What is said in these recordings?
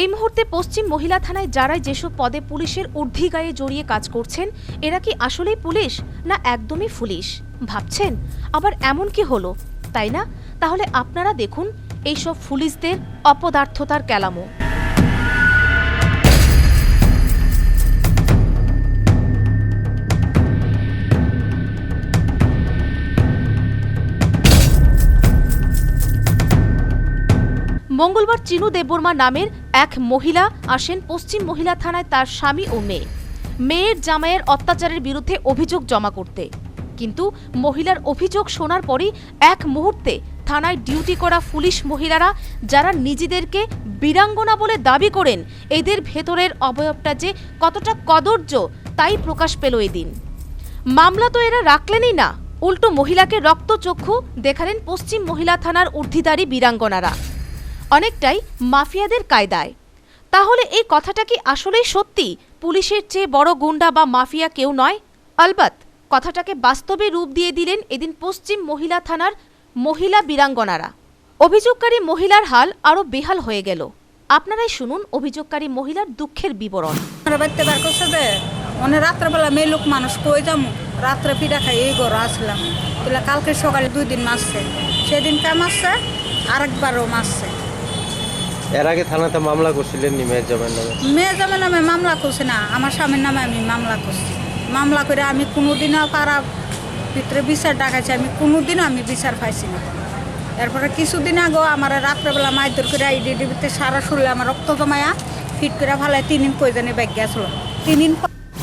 এই মুহূর্তে পশ্চিম মহিলা থানায় যারাই যেসব পদে পুলিশের ঊর্ধ্বি গায়ে জড়িয়ে কাজ করছেন, এরা কি আসলেই পুলিশ না একদমই ফুলিশ? ভাবছেন, আবার এমন কি হলো? তাই না? তাহলে আপনারা দেখুন এইসব ফুলিশদের অপদার্থতার ক্যালামো মঙ্গলবার চিনু দেববর্মা নামের এক মহিলা আসেন পশ্চিম মহিলা থানায় তার স্বামী ও মেয়ে। মেয়ের জামাইয়ের অত্যাচারের বিরুদ্ধে অভিযোগ জমা করতে। কিন্তু মহিলার অভিযোগ শোনার পরই এক মুহূর্তে থানায় ডিউটি করা পুলিশ মহিলারা, যারা নিজেদেরকে বীরাঙ্গনা বলে দাবি করেন, এদের ভেতরের অবয়বটা যে কতটা কদর্য তাই প্রকাশ পেল এদিন। মামলা তো এরা রাখলেনই না। উল্টো মহিলাকে রক্তচক্ষু দেখালেন পশ্চিম মহিলা থানার ঊর্ধ্বিদারী বীরাঙ্গনারা। অনেকটাই মাফিয়াদের কায়দায়। তাহলে এই কথাটা কি আসলেই সত্যি? পুলিশের চেয়ে বড় গুন্ডা বা মাফিয়া কেউ নয়? আলবাত, কথাটাকে বাস্তবে রূপ দিয়ে দিলেন এদিন পশ্চিম মহিলা থানার মহিলা বীরাঙ্গনারা। অভিযোগকারী মহিলার হাল আরও বেহাল হয়ে গেল। আপনারাই শুনুন অভিযোগকারী মহিলার দুঃখের বিবরণ। যে মানে রাত্রেবেলা মেয়ে মানুষ এই আসলাম। কালকে সকালে দুই দিন আরেকবারও মারছে। এর আগে থানাতে মামলা করছিলেন নি মেয়ের জামাইয়ের নামে? যেমন নামে মামলা করছি না। আমার স্বামীর নামে আমি মামলা করছি। মামলা করে আমি কোনোদিনও পাড়া ভিতরে বিচার ডাকাইছি আমি কোনোদিনও আমি বিচার পাইছি না। এরপরে কিছুদিন আগেও আমার রাত্রেবেলা মাইদর করে আইডি ডিবিতে সারা শরীরে আমার রক্ত জমায়া ফিট করে ফেলায় তিন দিন কইজানে ব্যাগ গেছিল তিন দিন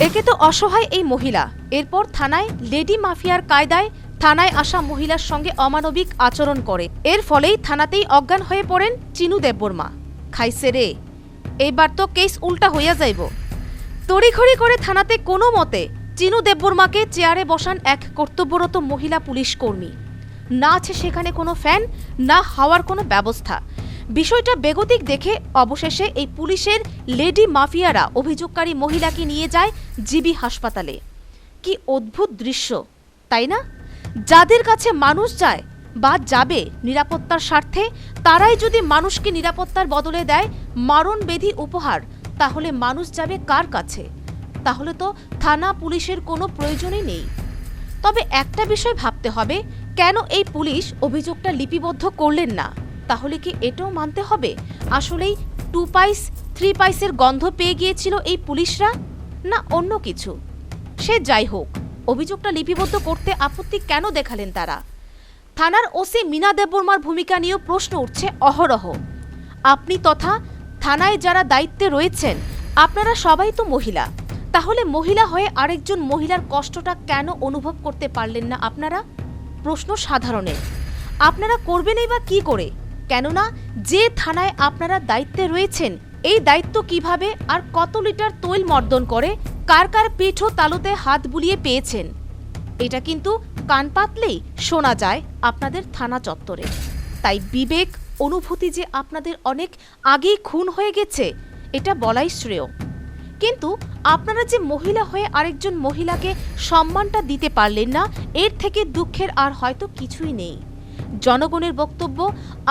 একে তো অসহায় এই মহিলা। এরপর থানায় লেডি মাফিয়ার কায়দায় থানায় আসা মহিলার সঙ্গে অমানবিক আচরণ করে। এর ফলেই থানাতেই অজ্ঞান হয়ে পড়েন চিনু দেববর্মা। খাইছে রে। এইবার তো কেস উল্টা হইয়া যাইব। তড়িঘড়ি করে থানাতে কোনো মতে চিনু দেববর্মাকে চেয়ারে বসান এক কর্তব্যরত মহিলা পুলিশ কর্মী। না আছে সেখানে কোনো ফ্যান, না হাওয়ার কোনো ব্যবস্থা। বিষয়টা বেগতিক দেখে অবশেষে এই পুলিশের লেডি মাফিয়ারা অভিযোগকারী মহিলাকে নিয়ে যায় জিবি হাসপাতালে। কি অদ্ভুত দৃশ্য, তাই না? যাদের কাছে মানুষ যায় বা যাবে নিরাপত্তার স্বার্থে, তারাই যদি মানুষকে নিরাপত্তার বদলে দেয় মারণবেধি উপহার, তাহলে মানুষ যাবে কার কাছে? তাহলে তো থানা পুলিশের কোনো প্রয়োজনই নেই। তবে একটা বিষয় ভাবতে হবে, কেন এই পুলিশ অভিযোগটা লিপিবদ্ধ করলেন না? তাহলে কি এটাও মানতে হবে? আসলেই টু পাইস থ্রি পাইসের গন্ধ পেয়ে গিয়েছিল এই পুলিশরা? না, অন্য কিছু। সে যাই হোক, অভিযোগটা লিপিবদ্ধ করতে আপত্তি কেন দেখালেন তারা? থানার ওসি মিনা দেববর্মার ভূমিকা নিয়েও প্রশ্ন উঠছে অহরহ। আপনি তথা থানায় যারা দায়িত্বে রয়েছেন, আপনারা সবাই তো মহিলা। তাহলে মহিলা হয়ে আরেকজন মহিলার কষ্টটা কেন অনুভব করতে পারলেন না আপনারা? প্রশ্ন সাধারণের। আপনারা করবেনই বা কি করে? কেননা যে থানায় আপনারা দায়িত্বে রয়েছেন, এই দায়িত্ব কীভাবে আর কত লিটার তৈল মর্দন করে, কার কার পিঠ তালুতে হাত বুলিয়ে পেয়েছেন? এটা কিন্তু কান পাতলেই শোনা যায় আপনাদের থানা চত্বরে। তাই বিবেক, অনুভূতি যে আপনাদের অনেক আগেই খুন হয়ে গেছে, এটা বলাই শ্রেয়। কিন্তু আপনারা যে মহিলা হয়ে আরেকজন মহিলাকে সম্মানটা দিতে পারলেন না, এর থেকে দুঃখের আর হয়তো কিছুই নেই। জনগণের বক্তব্য,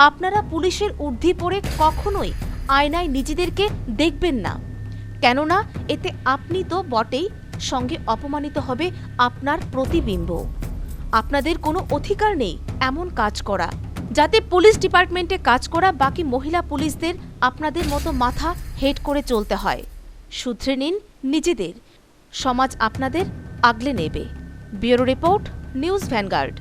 আপনারা পুলিশের ঊর্ধ্বে পড়ে কখনোই আয়নায় নিজেদেরকে দেখবেন না। কেননা এতে আপনি তো বটেই সঙ্গে অপমানিত হবে আপনার প্রতিবিম্ব। আপনাদের কোনো অধিকার নেই এমন কাজ করা। যাতে পুলিশ ডিপার্টমেন্টে কাজ করা বাকি মহিলা পুলিশদের আপনাদের মতো মাথা হেড করে চলতে হয়। শুধরে নিন নিজেদের। সমাজ আপনাদের আগলে নেবে। Bureau report, news Vanguard.